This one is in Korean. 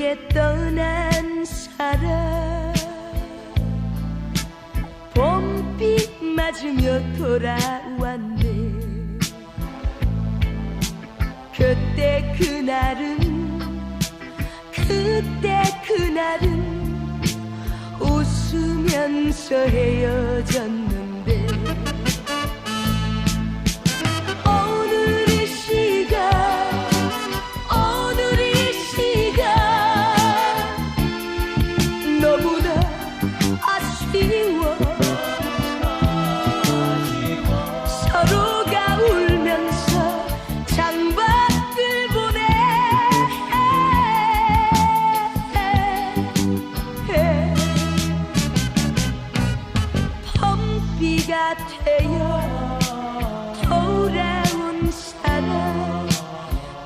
속에 떠난 사람 봄빛 맞으며 돌아왔네. 그때 그날은 그때 그날은 웃으면서 헤어졌네 비가 되어.